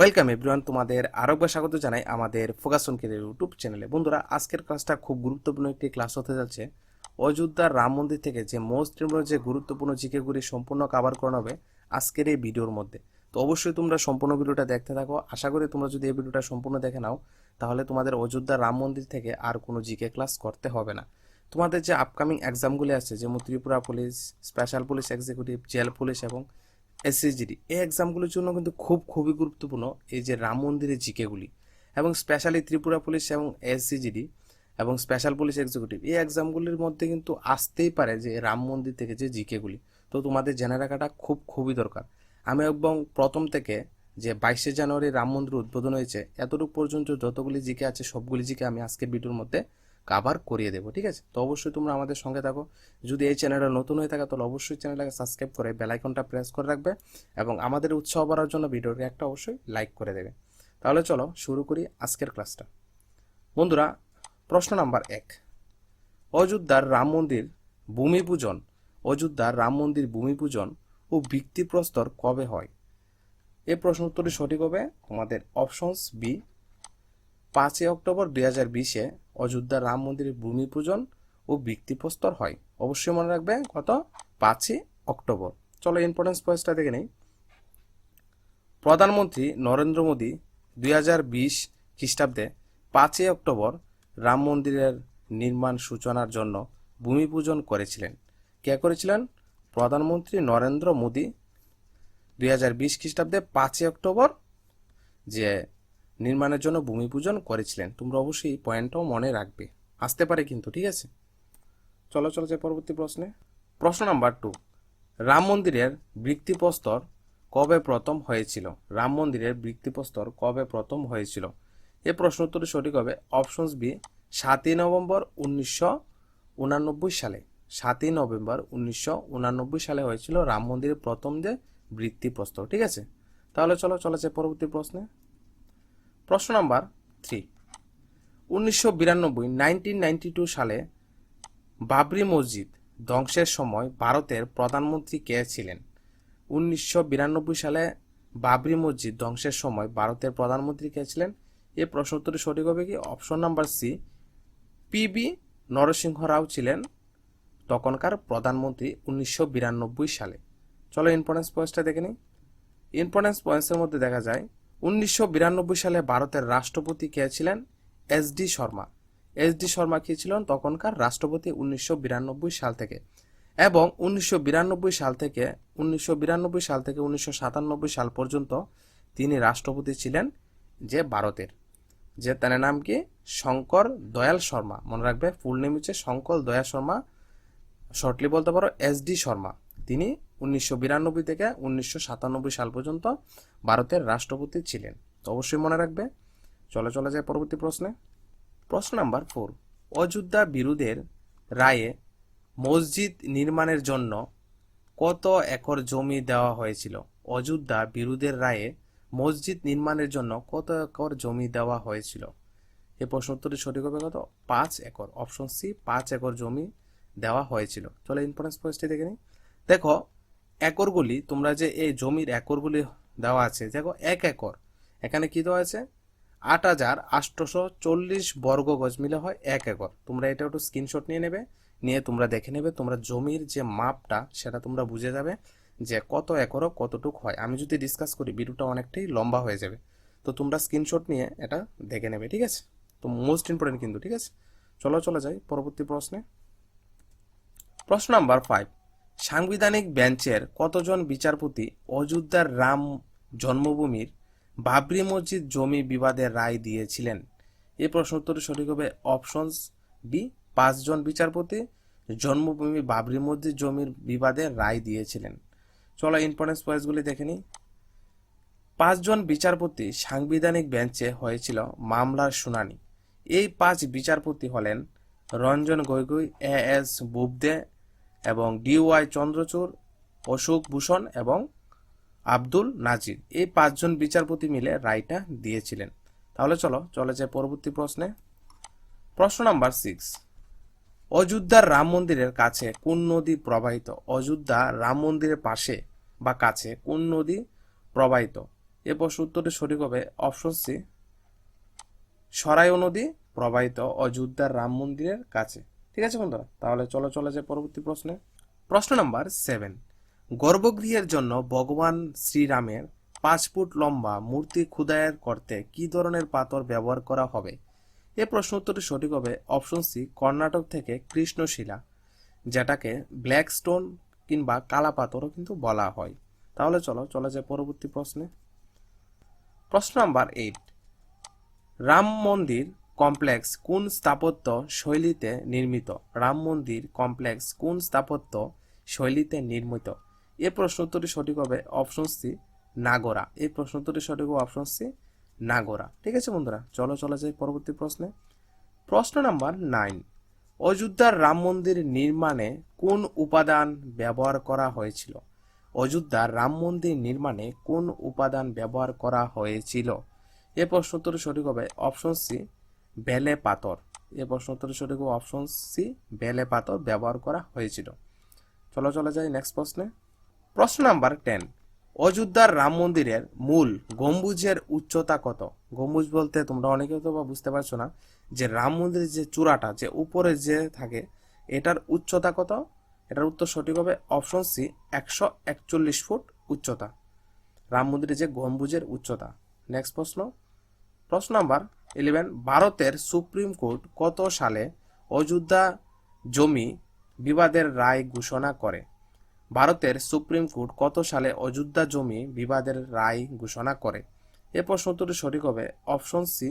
Welcome everyone, তোমাদের আরেকবার স্বাগত জানাই আমাদের ফোকাসন কেরিয়ার ইউটিউব চ্যানেলে। বন্ধুরা, আজকের ক্লাসটা খুব গুরুত্বপূর্ণ একটি ক্লাস হতে যাচ্ছে। অযোধ্যার রাম মন্দির থেকে যে মোস্ট ইম্পর্টেন্ট যে গুরুত্বপূর্ণ জিকেগুলি সম্পূর্ণ কাভার করানো হবে আজকের এই ভিডিওর মধ্যে। তো অবশ্যই তোমরা সম্পূর্ণ ভিডিওটা দেখতে থাকো। আশা করি তোমরা যদি এই ভিডিওটা সম্পূর্ণ দেখে নাও, তাহলে তোমাদের অযোধ্যা রাম মন্দির থেকে আর কোনো জিকে ক্লাস করতে হবে না। তোমাদের যে আপকামিং এক্সামগুলি আছে যেমন Tripura police special police executive jail police এবং এসএসজিডি এই এক্সামগুলির জন্য কিন্তু খুব, খুবই গুরুত্বপূর্ণ এই যে রাম মন্দিরের জিকেগুলি এবং স্পেশালি ত্রিপুরা পুলিশ এবং এসসিজিডি এবং স্পেশাল পুলিশ এক্সিকিউটিভ এই এক্সামগুলির মধ্যে কিন্তু আসতেই পারে যে রাম মন্দির থেকে যে জিকেগুলি। তো তোমাদের জেনে রাখাটা খুব, খুবই দরকার। আমি এবং প্রথম থেকে যে বাইশে জানুয়ারি রাম মন্দির উদ্বোধন হয়েছে, এতটুকু পর্যন্ত যতগুলি জিকে আছে, সবগুলি জিকে আমি আজকের ভিডিওর মধ্যে কাভার করিয়ে দেবো, ঠিক আছে? তো অবশ্যই তোমরা আমাদের সঙ্গে থাকো। যদি এই চ্যানেলটা নতুন হয়ে থাকে, তাহলে অবশ্যই চ্যানেলটাকে সাবস্ক্রাইব করে বেল আইকনটা প্রেস করে রাখবে এবং আমাদের উৎসাহ বাড়ার জন্য ভিডিওটি একটা অবশ্যই লাইক করে দেবে। তাহলে চলো শুরু করি আজকের ক্লাসটা বন্ধুরা, প্রশ্ন নাম্বার এক। অযোধ্যার রাম মন্দির ভূমি পূজন অযোধ্যার রাম মন্দির ভূমি পূজন ও ভিত্তিপ্রস্তর কবে হয়? এই প্রশ্ন উত্তরটি সঠিক হবে তোমাদের অপশনস বি পাঁচই অক্টোবর দুই হাজার বিশে অযোধ্যার রাম মন্দিরের ভূমি পূজন ও ভিত্তিপ্রস্তর হয়। অবশ্যই মনে রাখবে কত পাঁচই অক্টোবর। চলো ইম্পর্টেন্স পয়েন্টসটা দেখে নেই। প্রধানমন্ত্রী নরেন্দ্র মোদী দুই হাজার বিশ খ্রিস্টাব্দে পাঁচই অক্টোবর রাম মন্দিরের নির্মাণ সূচনার জন্য ভূমি পূজন করেছিলেন। কে করেছিলেন? প্রধানমন্ত্রী নরেন্দ্র মোদী দুই হাজার বিশ খ্রিস্টাব্দে পাঁচই অক্টোবর যে নির্মাণের জন্য ভূমি পূজন করেছিলেন। তোমরা অবশ্যই পয়েন্টটাও মনে রাখবে। আসতে পারে কিন্তু, ঠিক আছে? চলো চলো যাই পরবর্তী প্রশ্নে। প্রশ্ন নাম্বার টু রাম মন্দিরের বৃত্তিপ্রস্তর কবে প্রথম হয়েছিল? রাম মন্দিরের বৃত্তিপ্রস্তর কবে প্রথম হয়েছিল? এ প্রশ্ন উত্তরটি সঠিক হবে অপশনস বি সাতই নভেম্বর উনিশশো উনানব্বই সালে। সাতই নভেম্বর উনিশশো উনানব্বই সালে হয়েছিল রাম মন্দিরের প্রথম যে ভিত্তিপ্রস্তর ঠিক আছে? তাহলে চলো চলো যাই পরবর্তী প্রশ্নে। প্রশ্ন নাম্বার থ্রি উনিশশো বিরানব্বই নাইনটিন নাইনটি টু সালে বাবরি মসজিদ ধ্বংসের সময় ভারতের প্রধানমন্ত্রী কে ছিলেন? উনিশশো বিরানব্বই সালে বাবরি মসজিদ ধ্বংসের সময় ভারতের প্রধানমন্ত্রী কে ছিলেন? এই প্রশ্ন উত্তরটি সঠিক হবে কি? Option number C PV Narasimha Rao ছিলেন তখনকার প্রধানমন্ত্রী উনিশশো বিরানব্বই সালে। চলো ইম্পর্টেন্স পয়েন্টসটা দেখে নিই। ইম্পর্টেন্স পয়েন্টসের মধ্যে দেখা যায় উনিশশো বিরানব্বই সালে ভারতের রাষ্ট্রপতি কে ছিলেন? S D Sharma. S D Sharma কে ছিলেন তখনকার রাষ্ট্রপতি উনিশশো বিরানব্বই সাল থেকে। এবং উনিশশো বিরানব্বই সাল থেকে, উনিশশো বিরানব্বই সাল থেকে উনিশশো সাতানব্বই সাল পর্যন্ত তিনি রাষ্ট্রপতি ছিলেন যে ভারতের। যে তার নাম কি? শঙ্কর দয়াল শর্মা। মনে রাখবে ফুল নেম হচ্ছে শঙ্কর দয়াল শর্মা। শর্টলি বলতে পারো, এস ডি শর্মা। তিনি উনিশশো বিরানব্বই থেকে উনিশশো সাতানব্বই সাল পর্যন্ত ভারতের রাষ্ট্রপতি ছিলেন। তো অবশ্যই মনে রাখবে। চলে চলে যায় পরবর্তী প্রশ্নে। প্রশ্ন নাম্বার ফোর অযোধ্যা বিরোধের রায়ে মসজিদ নির্মাণের জন্য কত একর জমি দেওয়া হয়েছিল? অযোধ্যা বিরোধের রায়ে মসজিদ নির্মাণের জন্য কত একর জমি দেওয়া হয়েছিল? এই প্রশ্ন উত্তরটি সঠিক হবে কত? পাঁচ একর। অপশন সি, পাঁচ একর জমি দেওয়া হয়েছিল। চলো ইম্পর্টেন্স পয়েন্টটি দেখে নিই। দেখো একরগুলি তোমরা যে এই জমির একরগুলি দেওয়া আছে, দেখো এক একর, এখানে কি দেওয়া আছে? আট হাজার আটশোশো চল্লিশ বর্গ গজ মিলে হয় এক একর। তোমরা এটা একটু স্ক্রিনশট নিয়ে নেবে, নিয়ে তোমরা দেখে নেবে, তোমরা জমির যে মাপটা, সেটা তোমরা বুঝে যাবে যে কত একরও কতটুক হয়। আমি যদি ডিসকাস করি, ভিডিওটা অনেকটাই লম্বা হয়ে যাবে। তো তোমরা স্ক্রিনশট নিয়ে এটা দেখে নেবে, ঠিক আছে? তো মোস্ট ইম্পর্টেন্ট কিন্তু, ঠিক আছে? চলো, চলে যাই, পরবর্তী প্রশ্নে। প্রশ্ন নাম্বার ফাইভ সাংবিধানিক বেঞ্চের কতজন বিচারপতি অযোধ্যার রাম জন্মভূমির বাবরি মসজিদ জমি বিবাদের রায় দিয়েছিলেন? এ প্রশ্ন উত্তরটি সঠিক হবে অপশনস বি, পাঁচজন বিচারপতি জন্মভূমি বাবরি মসজিদ জমির বিবাদে রায় দিয়েছিলেন। চলো ইম্পর্টেন্স পয়েন্টসগুলি দেখে নিই। পাঁচজন বিচারপতি সাংবিধানিক বেঞ্চে হয়েছিল মামলার শুনানি। এই পাঁচ বিচারপতি হলেন রঞ্জন গগৈ, এ এস বুবদে এবং ডিওয়াই চন্দ্রচূড়, অশোক ভূষণ এবং আব্দুল নাজির। এই পাঁচজন বিচারপতি মিলে রায়টা দিয়েছিলেন। তাহলে চলো, চলে যায় পরবর্তী প্রশ্নে। প্রশ্ন নাম্বার সিক্স অযোধ্যার রাম মন্দিরের কাছে কোন নদী প্রবাহিত? অযোধ্যা রাম মন্দিরের পাশে বা কাছে কোন নদী প্রবাহিত? এ প্রশ্ন উত্তরটি সঠিক হবে অপশন সি সরাইও নদী প্রবাহিত অযোধ্যার রাম মন্দিরের কাছে। ঠিক আছে বন্ধুরা? তাহলে চলো, চলে যে পরবর্তী প্রশ্নে। প্রশ্ন নাম্বার সেভেন গর্ভগৃহের জন্য ভগবান শ্রীরামের পাঁচ ফুট লম্বা মূর্তি খুদায়ের করতে কি ধরনের পাথর ব্যবহার করা হবে? এ প্রশ্ন উত্তরটি সঠিক হবে অপশন সি কর্ণাটক থেকে কৃষ্ণশিলা, যেটাকে ব্ল্যাক স্টোন কিংবা কালা পাথরও কিন্তু বলা হয়। তাহলে চলো, চলে যায় পরবর্তী প্রশ্নে। প্রশ্ন নাম্বার এইট রাম মন্দির কমপ্লেক্স কোন স্থাপত্য শৈলীতে নির্মিত? রাম মন্দির কমপ্লেক্স কোন স্থাপত্য শৈলীতে নির্মিত? এ প্রশ্ন উত্তরটি সঠিক হবে অপশন সি, নাগরা। এই প্রশ্ন উত্তরটি সঠিক হবে অপশন সি, নাগরা। ঠিক আছে বন্ধুরা, চলো, চলে যাই পরবর্তী প্রশ্নে। প্রশ্ন নাম্বার নাইন। অযোধ্যার রাম মন্দির নির্মাণে কোন উপাদান ব্যবহার করা হয়েছিল? অযোধ্যার রাম মন্দির নির্মাণে কোন উপাদান ব্যবহার করা হয়েছিল? এ প্রশ্ন উত্তর সঠিক হবে অপশন সি বেলে পাথর। এ প্রশ্ন উত্তরের সঠিক অপশন সি বেলে পাথর ব্যবহার করা হয়েছিল। চলো, চলে যাই নেক্সট প্রশ্নে। প্রশ্ন নাম্বার টেন অযোধ্যার রাম মন্দিরের মূল গম্বুজের উচ্চতা কত? গম্বুজ বলতে তোমরা অনেকে তো বা বুঝতে পারছ না যে রাম মন্দিরের যে চূড়াটা, যে উপরে যে থাকে, এটার উচ্চতা কত? এটার উত্তর সঠিক হবে অপশন সি একশো একচল্লিশ ফুট উচ্চতা। রাম মন্দিরের যে গম্বুজের উচ্চতা। নেক্সট প্রশ্ন। প্রশ্ন নাম্বার ইলেভেন ভারতের সুপ্রিম কোর্ট কত সালে অযোধ্যা জমি বিবাদের রায় ঘোষণা করে? ভারতের সুপ্রিম কোর্ট কত সালে অযোধ্যা জমি বিবাদের রায় ঘোষণা করে? এ প্রশ্ন উত্তরটি সঠিক হবে অপশন সি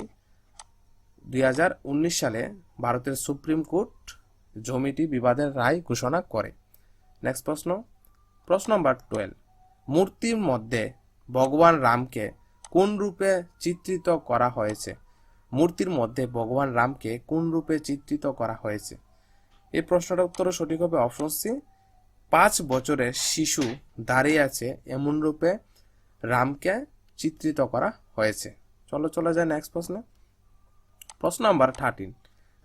দুই হাজার উনিশ সালে ভারতের সুপ্রিম কোর্ট জমিটি বিবাদের রায় ঘোষণা করে। নেক্সট প্রশ্ন প্রশ্ন নাম্বার টুয়েলভ মূর্তির মধ্যে ভগবান রামকে কোন রূপে চিত্রিত করা হয়েছে? মূর্তির মধ্যে ভগবান রামকে কোন রূপে চিত্রিত করা হয়েছে? এই প্রশ্নটার উত্তর সঠিক হবে অপশন সি। পাঁচ বছরের শিশু দাঁড়িয়ে আছে এমন রূপে রামকে চিত্রিত করা হয়েছে। চলো, চলে যায় নেক্সট প্রশ্নে। প্রশ্ন নাম্বার থার্টিন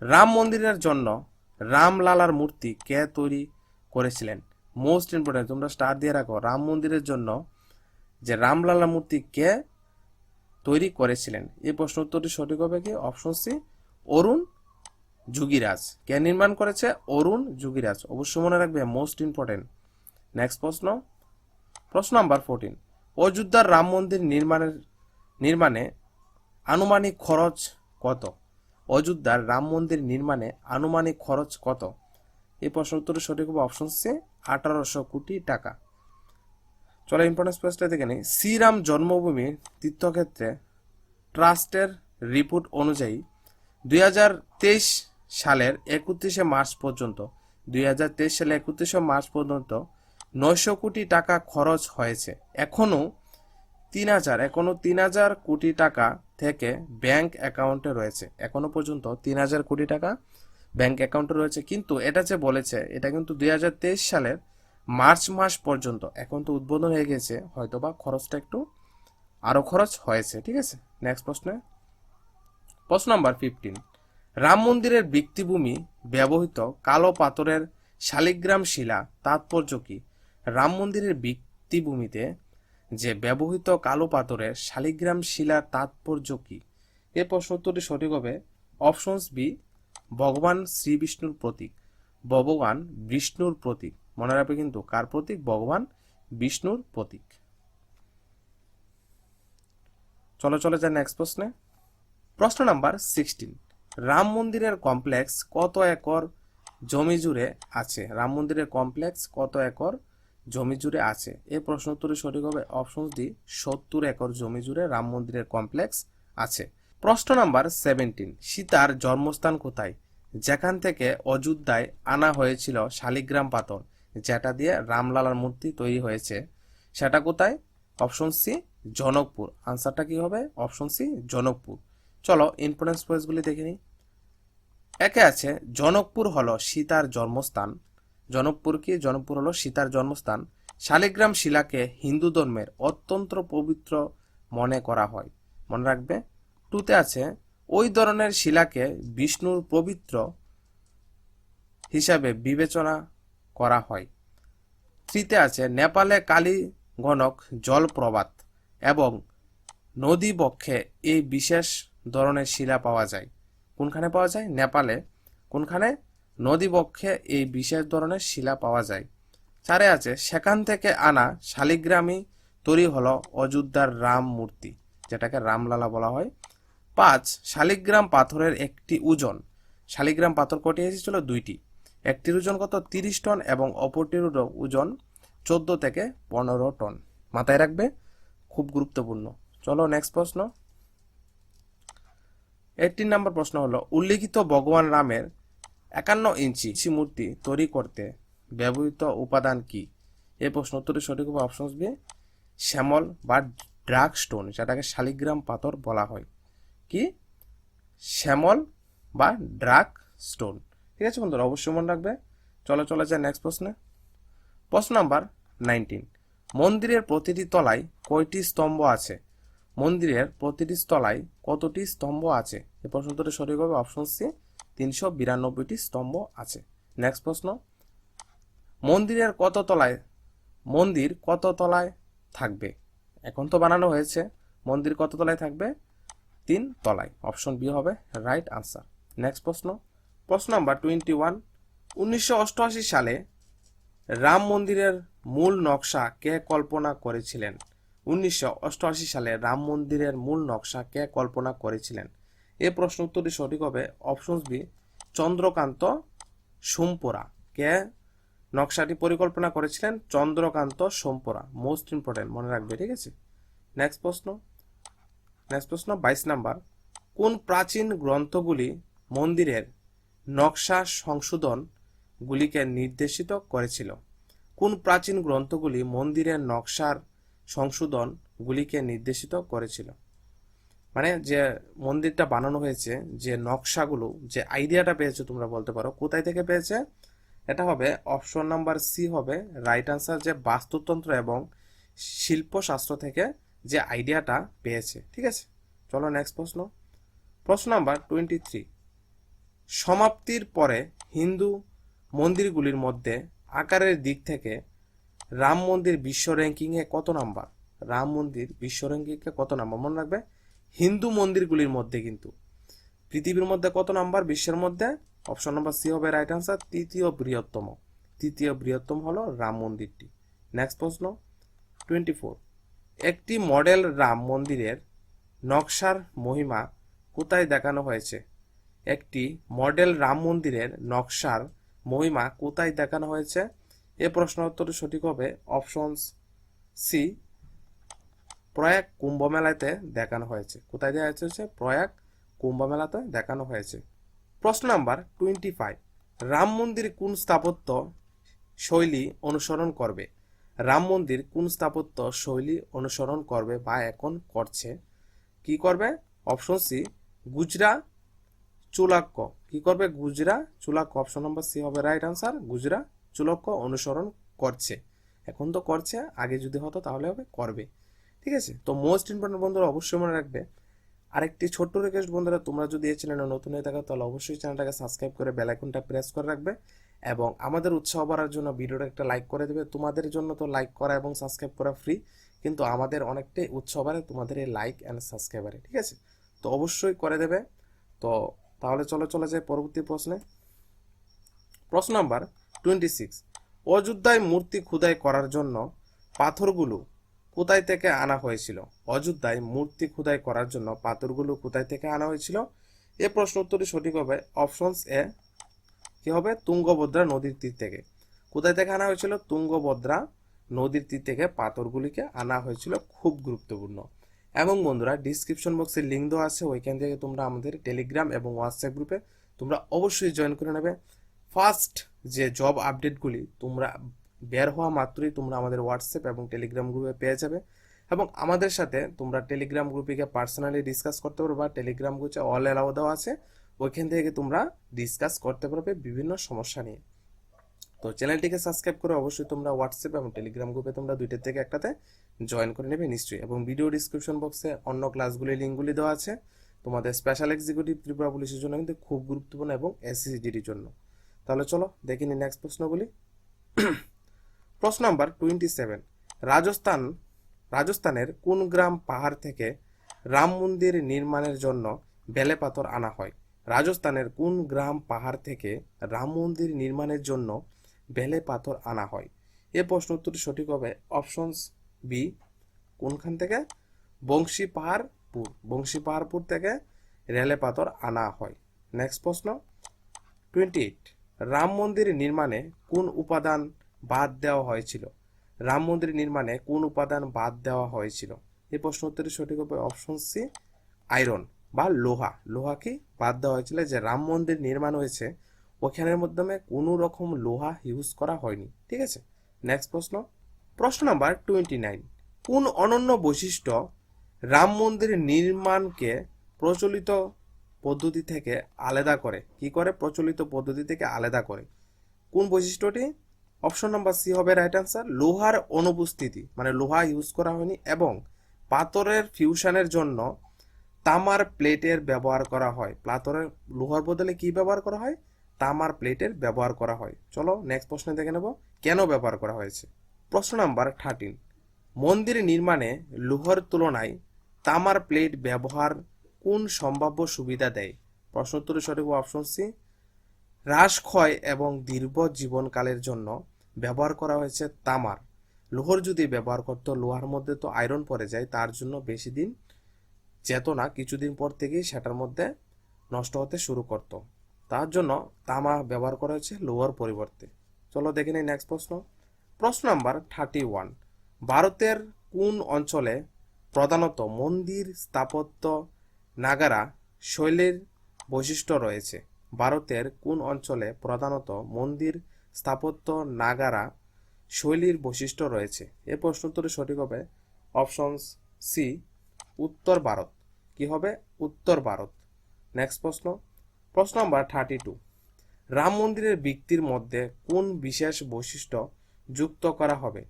রাম মন্দিরের জন্য রামলালার মূর্তি কে তৈরি করেছিলেন? মোস্ট ইম্পর্টেন্ট তোমরা স্টার দিয়ে রাখো। রাম মন্দিরের জন্য যে রামলালার মূর্তি কে তৈরি করেছিলেন। এই প্রশ্ন উত্তরটি সঠিক হবে কি? Option C, Arun Yogiraj. কে নির্মাণ করেছে? অরুণ যুগিরাজ। অবশ্যই মনে রাখবে মোস্ট ইম্পর্টেন্ট নেক্সট প্রশ্ন। প্রশ্ন নাম্বার ফোরটিন অযোধ্যার রাম মন্দির নির্মাণের, নির্মাণে আনুমানিক খরচ কত? অযোধ্যার রাম মন্দির নির্মাণে আনুমানিক খরচ কত? এই প্রশ্ন উত্তরের সঠিক হবে, অপশন সি, আঠারোশো কোটি টাকা। চলো ইম্পর্টেন্স পেজটা দেখে নিই। শ্রীরাম জন্মভূমি তীর্থক্ষেত্রে ট্রাস্টের রিপোর্ট অনুযায়ী দুই হাজার তেইশ সালের একত্রিশে মার্চ পর্যন্ত, দুই সালে একত্রিশে মার্চ পর্যন্ত নয়শো কোটি টাকা খরচ হয়েছে। এখনও তিন হাজার, এখনও তিন হাজার কোটি টাকা থেকে ব্যাংক অ্যাকাউন্টে রয়েছে। এখনও পর্যন্ত তিন হাজার কোটি টাকা ব্যাংক অ্যাকাউন্টে রয়েছে। কিন্তু এটা যে বলেছে, এটা কিন্তু দুই হাজার তেইশ সালের মার্চ মাস পর্যন্ত। এখন তো উদ্বোধন হয়ে গেছে, হয়তোবা খরচটা একটু আরও খরচ হয়েছে, ঠিক আছে? নেক্সট প্রশ্নে। প্রশ্ন নাম্বার ফিফটিন রাম মন্দিরের ভিত্তিভূমি ব্যবহৃত কালো পাথরের শালিগ্রাম শিলা, তাৎপর্য কি? রাম মন্দিরের ভিত্তিভূমিতে যে ব্যবহৃত কালো পাথরের শালিগ্রাম শিলার তাৎপর্য কি? এ প্রশ্ন উত্তরটি সঠিক হবে অপশনস বি, ভগবান শ্রী বিষ্ণুর প্রতীক, ভগবান বিষ্ণুর প্রতীক। মনে রাখবে কিন্তু, কার প্রতীক? ভগবান বিষ্ণুর প্রতীক। চলো, চলে যায় নেক্সট প্রশ্নে। প্রশ্ন নাম্বার সিক্সটিন রাম মন্দিরের কমপ্লেক্স কত একর জমি জুড়ে আছে? রাম মন্দিরের কমপ্লেক্স কত একর জমি জুড়ে আছে? এই প্রশ্ন উত্তরে সঠিক হবে অপশন ডি সত্তর একর জমি জুড়ে রাম মন্দিরের কমপ্লেক্স আছে। প্রশ্ন নাম্বার সেভেন্টিন সীতার জন্মস্থান কোথায়? যেখান থেকে অযোধ্যায় আনা হয়েছিল শালিগ্রাম পাথর। যেটা দিয়ে রামলালার মূর্তি তৈরি হয়েছে। সেটা কোথায়? Option C, Janakpur. আনসারটা কি হবে? Option C, Janakpur. চলো ইম্পর্টেন্স পয়েন্টসগুলি দেখে নিই। একে আছে, জনকপুর হলো সীতার জন্মস্থান। জনকপুর কি? জনকপুর হলো সীতার জন্মস্থান। শালিগ্রাম শিলাকে হিন্দু ধর্মের অত্যন্ত পবিত্র মনে করা হয়। মনে রাখবে? টুতে আছে, ওই ধরনের শিলাকে বিষ্ণুর পবিত্র হিসাবে বিবেচনা করা হয়। থ্রিতে আছে, নেপালে কালী গণক জলপ্রপাত এবং নদী বক্ষে এই বিশেষ ধরনের শিলা পাওয়া যায়। কোনখানে পাওয়া যায়? নেপালে। কোনখানে? নদী বক্ষে এই বিশেষ ধরনের শিলা পাওয়া যায়। চারে আছে, সেখান থেকে আনা শালিগ্রামী তৈরি হলো অযোধ্যার রাম মূর্তি, যেটাকে রামলালা বলা হয়। পাঁচ, শালিগ্রাম পাথরের একটি ওজন। শালিগ্রাম পাথর কটি এসেছিল দুইটি। একটির ওজন কত? তিরিশ টন এবং অপরটির ওজন- চোদ্দ থেকে পনেরো টন। মাথায় রাখবে? খুব গুরুত্বপূর্ণ। চলো নেক্সট প্রশ্ন। এইটিন নাম্বার প্রশ্ন হলো, উল্লিখিত ভগবান রামের একান্ন ইঞ্চি মূর্তি তৈরি করতে ব্যবহৃত উপাদান কি? এই প্রশ্ন উত্তরের সঠিক হবে অপশন বি, শ্যামল বা ড্রাগ স্টোন যেটাকে শালিগ্রাম পাথর বলা হয়। কি? শ্যামল বা ড্রাগ স্টোন ঠিক আছে বন্ধুরা, অবশ্যই মনে রাখবে। চলো, চলে যায় নেক্সট প্রশ্নে। প্রশ্ন নাম্বার নাইনটিন মন্দিরের প্রতিটি তলায় কয়টি স্তম্ভ আছে? মন্দিরের প্রতিটি তলায় কতটি স্তম্ভ আছে? এই প্রশ্ন উত্তরের সঠিক হবে অপশন সি তিনশো বিরানব্বইটি স্তম্ভ আছে। নেক্সট প্রশ্ন। মন্দিরের কত তলায়, মন্দির কত তলায় থাকবে? এখন তো বানানো হয়েছে। মন্দির কত তলায় থাকবে? তিন তলায়। অপশন বি হবে রাইট আনসার নেক্সট প্রশ্ন। প্রশ্ন নাম্বার টোয়েন্টি ওয়ান উনিশশো অষ্টআশি সালে রাম মন্দিরের মূল নকশা কে কল্পনা করেছিলেন? উনিশশো অষ্টআশি সালে রাম মন্দিরের মূল নকশা কে কল্পনা করেছিলেন? এ প্রশ্ন উত্তরটি সঠিক হবে অপশন বি চন্দ্রকান্ত সোমপুরা। কে নকশাটি পরিকল্পনা করেছিলেন? চন্দ্রকান্ত সোমপুরা। মোস্ট ইম্পর্টেন্ট মনে রাখবে, ঠিক আছে? নেক্সট প্রশ্ন। নেক্সট প্রশ্ন, বাইশ নাম্বার। কোন প্রাচীন গ্রন্থগুলি মন্দিরের নকশা সংশোধনগুলিকে নির্দেশিত করেছিল। কোন প্রাচীন গ্রন্থগুলি মন্দিরের নকশার সংশোধনগুলিকে নির্দেশিত করেছিল? মানে যে মন্দিরটা বানানো হয়েছে, যে নকশাগুলো, যে আইডিয়াটা পেয়েছ তোমরা বলতে পারো, কোথায় থেকে পেয়েছে? এটা হবে অপশন নাম্বার সি হবে রাইট আনসার যে বাস্তুতন্ত্র এবং শিল্পশাস্ত্র থেকে যে আইডিয়াটা পেয়েছে। ঠিক আছে? চলো নেক্সট প্রশ্ন। প্রশ্ন নাম্বার টোয়েন্টি থ্রি সমাপ্তির পরে হিন্দু মন্দিরগুলির মধ্যে আকারের দিক থেকে রাম মন্দির বিশ্ব র্যাঙ্কিংয়ে কত নাম্বার? রাম মন্দির বিশ্ব র্যাঙ্কিংয়ে কত নাম্বার? মনে রাখবে, হিন্দু মন্দিরগুলির মধ্যে কিন্তু। পৃথিবীর মধ্যে কত নাম্বার? বিশ্বের মধ্যে? অপশন নাম্বার সি হবে রাইট আনসার তৃতীয় বৃহত্তম। তৃতীয় বৃহত্তম হলো রাম মন্দিরটি। নেক্সট প্রশ্ন টোয়েন্টি ফোর একটি মডেল রাম মন্দিরের নকশার মহিমা কোথায় দেখানো হয়েছে? একটি মডেল রাম মন্দিরের নকশার মহিমা কোথায় দেখানো হয়েছে? এ প্রশ্ন উত্তর সঠিক হবে অপশন সি, প্রয়াগ কুম্ভ মেলাতে দেখানো হয়েছে। কোথায় দেওয়া হয়েছে? প্রয়াগ কুম্ভ মেলাতে দেখানো হয়েছে। প্রশ্ন নাম্বার টোয়েন্টি ফাইভ রাম মন্দির কোন স্থাপত্য শৈলী অনুসরণ করবে? রাম মন্দির কোন স্থাপত্য শৈলী অনুসরণ করবে বা এখন করছে? কি করবে? অপশন সি গুজরা চুলাক্য কি করবে? Gurjara Chaulukya option number C হবে রাইট আনসার গুজরা চুলাক্য অনুসরণ করছে। এখন তো করছে, আগে যদি হতো তাহলে হবে, করবে। ঠিক আছে? তো মোস্ট ইম্পর্টেন্ট বন্ধুরা অবশ্যই মনে রাখবে, আরেকটি ছোট্ট রিকোয়েস্ট বন্ধুরা, তোমরা যদি এই চ্যানেলে নতুন হয়ে থাকো, তাহলে অবশ্যই চ্যানেলটাকে সাবস্ক্রাইব করে বেল আইকনটা প্রেস করে রাখবে এবং আমাদের উৎসাহ বাড়ার জন্য ভিডিওটা একটা লাইক করে দেবে। তোমাদের জন্য তো লাইক করা এবং সাবস্ক্রাইব করা ফ্রি কিন্তু আমাদের অনেকটাই উৎসাহ বাড়ে তোমাদের এই লাইক অ্যান্ড সাবস্ক্রাইবারে ঠিক আছে? তো অবশ্যই করে দেবে। তো তাহলে চলো চলে যায় পরবর্তী প্রশ্নে। প্রশ্ন নাম্বার টোয়েন্টি সিক্স অযোধ্যায় মূর্তি খোদাই করার জন্য পাথরগুলো কোথায় থেকে আনা হয়েছিল? অযোধ্যায় মূর্তি খোদাই করার জন্য পাথরগুলো কোথায় থেকে আনা হয়েছিল? এ প্রশ্ন উত্তরটি সঠিক হবে অপশনস এ কি হবে? তুঙ্গভদ্রা নদীর তীর থেকে। কোথায় থেকে আনা হয়েছিল? তুঙ্গভদ্রা নদীর তীর থেকে পাথরগুলিকে আনা হয়েছিল। খুব গুরুত্বপূর্ণ। এবং বন্ধুরা ডিসক্রিপশন বক্সে লিঙ্ক দেওয়া আছে। ওইখান থেকে তোমরা আমাদের টেলিগ্রাম এবং হোয়াটসঅ্যাপ গ্রুপে তোমরা অবশ্যই জয়েন করে নেবে। ফার্স্ট যে জব আপডেটগুলি তোমরা বের হওয়া মাত্রই তোমরা আমাদের হোয়াটসঅ্যাপ এবং টেলিগ্রাম গ্রুপে পেয়ে যাবে। এবং আমাদের সাথে তোমরা টেলিগ্রাম গ্রুপে গিয়ে পার্সোনালি ডিসকাস করতে পারবে বা টেলিগ্রাম গ্রুপে অল অ্যালাউ দেওয়া আছে। ওইখান থেকে তোমরা ডিসকাস করতে পারবে বিভিন্ন সমস্যা নিয়ে। তো চ্যানেলটিকে সাবস্ক্রাইব করে অবশ্যই তোমরা হোয়াটসঅ্যাপ এবং টেলিগ্রাম গ্রুপে তোমরা দুইটার থেকে একটাতে জয়েন করে নেবে নিশ্চয়ই। এবং ভিডিও ডিসক্রিপশন বক্সে অন্য ক্লাসগুলির লিঙ্কগুলি দেওয়া আছে। তোমাদের স্পেশাল এক্সিকিউটিভ ত্রিপুরা পুলিশের জন্য কিন্তু খুব গুরুত্বপূর্ণ এবং এসএসজিডির জন্য। তাহলে চলো দেখে নিই নেক্সট প্রশ্নগুলি। প্রশ্ন নাম্বার টোয়েন্টি সেভেন রাজস্থান, রাজস্থানের কোন গ্রাম পাহাড় থেকে রাম মন্দির নির্মাণের জন্য বেলে পাথর আনা হয়? রাজস্থানের কোন গ্রাম পাহাড় থেকে রাম মন্দির নির্মাণের জন্য বেলে পাথর আনা হয়? এ প্রশ্ন উত্তরটি সঠিক হবে অপশনস বি, কোনখান থেকে? বংশী পাহাড়পুর বংশী পাহাড়পুর থেকে রেলে পাথর আনা হয়। নেক্সট প্রশ্ন। টোয়েন্টি এইট রাম মন্দির নির্মাণে কোন উপাদান বাদ দেওয়া হয়েছিল? রাম মন্দির নির্মাণে কোন উপাদান বাদ দেওয়া হয়েছিল? এই প্রশ্ন উত্তরের সঠিক হবে অপশন সি আয়রন বা লোহা। লোহা কি? বাদ দেওয়া হয়েছিল যে রাম মন্দির নির্মাণ হয়েছে, ওখানের মাধ্যমে কোনো রকম লোহা ইউজ করা হয়নি। ঠিক আছে? নেক্সট প্রশ্ন। প্রশ্ন নাম্বার টোয়েন্টি নাইন কোন অনন্য বৈশিষ্ট্য রাম মন্দির নির্মাণকে প্রচলিত পদ্ধতি থেকে আলাদা করে? কি করে? প্রচলিত পদ্ধতি থেকে আলাদা করে। কোন বৈশিষ্ট্যটি? অপশন নাম্বার সি হবে রাইট আনসার লোহার অনুপস্থিতি মানে লোহা ইউজ করা হয়নি এবং পাথরের ফিউশনের জন্য তামার প্লেটের ব্যবহার করা হয়। পাথরের লোহার বদলে কি ব্যবহার করা হয়? তামার প্লেটের ব্যবহার করা হয়। চলো নেক্সট প্রশ্নে দেখে নেব, কেন ব্যবহার করা হয়েছে? প্রশ্ন নাম্বার থার্টিন মন্দির নির্মাণে লোহার তুলনায় তামার প্লেট ব্যবহার কোন সম্ভাব্য সুবিধা দেয়? প্রশ্ন উত্তরের সঠিক অপশন সি হ্রাস ক্ষয় এবং দীর্ঘ জীবনকালের জন্য ব্যবহার করা হয়েছে তামার। লোহর যদি ব্যবহার করতো, লোহার মধ্যে তো আয়রন পড়ে যায়, তার জন্য বেশি দিন যেত না কিছুদিন পর থেকেই সেটার মধ্যে নষ্ট হতে শুরু করত। তার জন্য তামা ব্যবহার করা হয়েছে লোহার পরিবর্তে। চলো দেখে নিই নেক্সট প্রশ্ন। প্রশ্ন নাম্বার থার্টি ওয়ান ভারতের কোন অঞ্চলে প্রধানত মন্দির স্থাপত্য নাগারা শৈলীর বৈশিষ্ট্য রয়েছে? ভারতের কোন অঞ্চলে প্রধানত মন্দির স্থাপত্য নাগারা শৈলীর বৈশিষ্ট্য রয়েছে? এ প্রশ্ন উত্তরে সঠিক হবে অপশনস সি উত্তর ভারত। কি হবে? উত্তর ভারত। নেক্সট প্রশ্ন। প্রশ্ন নাম্বার থার্টি টু রাম মন্দিরের ভিত্তির মধ্যে কোন বিশেষ বৈশিষ্ট্য যুক্ত করা হবে।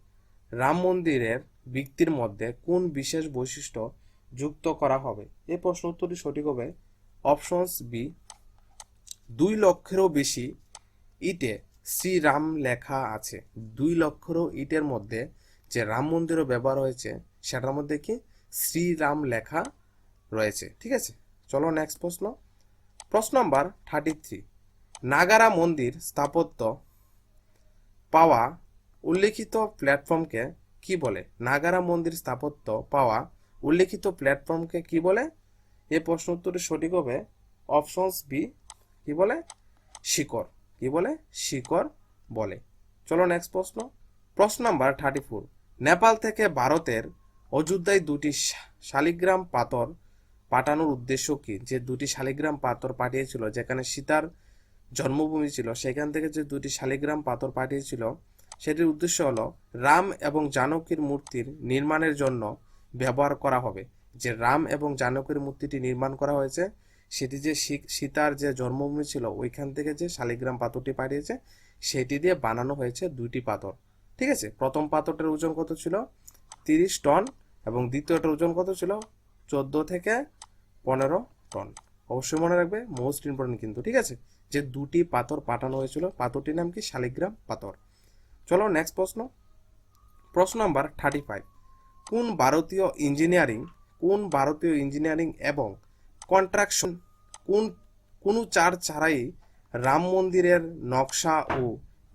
রাম মন্দিরের ভিত্তির মধ্যে কোন বিশেষ বৈশিষ্ট্য যুক্ত করা হবে? এই প্রশ্ন উত্তরটি সঠিক হবে অপশনস বি দুই লক্ষেরও বেশি ইটে শ্রীরাম লেখা আছে। দুই লক্ষেরও ইটের মধ্যে যে রাম মন্দিরও ব্যবহার হয়েছে, সেটার মধ্যে কি শ্রীরাম লেখা রয়েছে? ঠিক আছে? চলো নেক্সট প্রশ্ন। প্রশ্ন নাম্বার থার্টি থ্রি নাগারা মন্দির স্থাপত্য পাওয়া উল্লেখিত প্ল্যাটফর্মকে কি বলে? নাগারা মন্দির স্থাপত্য পাওয়া উল্লেখিত প্ল্যাটফর্মকে কি বলে? এই প্রশ্ন উত্তরের সঠিক হবে অপশনস বি, কি বলে? শিকড়। কি বলে? শিকড় বলে। চলো নেক্সট প্রশ্ন। প্রশ্ন নাম্বার থার্টি ফোর নেপাল থেকে ভারতের অযোধ্যায় দুটি শালিগ্রাম পাথর পাঠানোর উদ্দেশ্য কি? যে দুটি শালিগ্রাম পাথর পাঠিয়েছিল, যেখানে সীতার জন্মভূমি ছিল, সেখান থেকে যে দুটি শালিগ্রাম পাথর পাঠিয়েছিল সেটির উদ্দেশ্য হলো রাম এবং জানকীর মূর্তির নির্মাণের জন্য ব্যবহার করা হবে। যে রাম এবং জানকীর মূর্তিটি নির্মাণ করা হয়েছে, সেটি যে সীতার যে জন্মভূমি ছিল, ওইখান থেকে যে শালিগ্রাম পাথরটি পাঠিয়েছে, সেটি দিয়ে বানানো হয়েছে দুইটি পাথর। ঠিক আছে? প্রথম পাথরটার ওজন কত ছিল? তিরিশ টন এবং দ্বিতীয়টার ওজন কত ছিল? চোদ্দ থেকে পনেরো টন। অবশ্যই মনে রাখবে মোস্ট ইম্পর্টেন্ট কিন্তু। ঠিক আছে? যে দুটি পাথর পাঠানো হয়েছিল, পাথরটির নাম কি? শালিগ্রাম পাথর। চলো নেক্সট প্রশ্ন। প্রশ্ন নাম্বার থার্টি ফাইভ কোন ভারতীয় ইঞ্জিনিয়ারিং কোন ভারতীয় ইঞ্জিনিয়ারিং এবং কন্ট্রাকশন কোন, কোনো চার ছাড়াই রাম মন্দিরের নকশা ও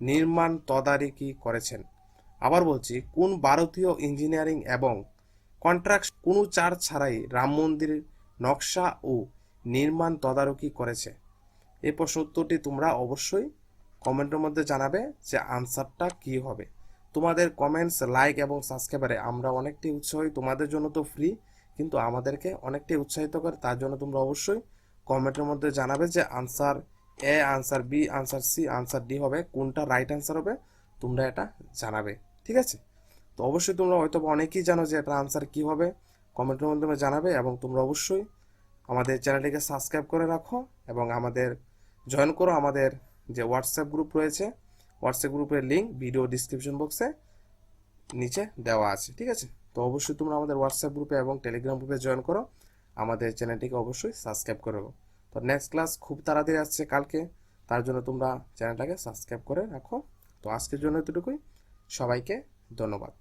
নির্মাণ তদারকি করেছেন? আবার বলছি, কোন ভারতীয় ইঞ্জিনিয়ারিং এবং কন্ট্রাক্ট কোনো চার ছাড়াই রাম মন্দিরের নকশা ও নির্মাণ তদারকি করেছে? এই প্রশ্ন উত্তরটি তোমরা অবশ্যই কমেন্টের মধ্যে জানাবে যে আনসারটা কি হবে। তোমাদের কমেন্টস লাইক এবং সাবস্ক্রাইবারে আমরা অনেকটাই উৎসাহী, তোমাদের জন্য তো ফ্রি কিন্তু আমাদেরকে অনেকটাই উৎসাহিত করে, তার জন্য তোমরা অবশ্যই কমেন্টের মধ্যে জানাবে যে answer A answer B answer C answer D হবে, কোনটা রাইট আনসার হবে, তোমরা এটা জানাবে, ঠিক আছে? তো অবশ্যই তোমরা হয়তো অনেকেই জানো যে এটা আনসার কি হবে, কমেন্টের মাধ্যমে জানাবে এবং তোমরা অবশ্যই আমাদের চ্যানেলটিকে সাবস্ক্রাইব করে রাখো এবং আমাদের জয়েন করো আমাদের যে হোয়াটসঅ্যাপ গ্রুপ রয়েছে হোয়াটসঅ্যাপ গ্রুপের লিঙ্ক ভিডিও ডিসক্রিপশন বক্সে নিচে দেওয়া আছে, ঠিক আছে? তো অবশ্যই তোমরা আমাদের হোয়াটসঅ্যাপ গ্রুপে এবং টেলিগ্রাম গ্রুপে জয়েন করো, আমাদের চ্যানেলটিকে অবশ্যই সাবস্ক্রাইব করে তো নেক্সট ক্লাস খুব তাড়াতাড়ি আসছে কালকে, তার জন্য তোমরা চ্যানেলটাকে সাবস্ক্রাইব করে রাখো। তো আজকের জন্য এতটুকুই, সবাইকে ধন্যবাদ।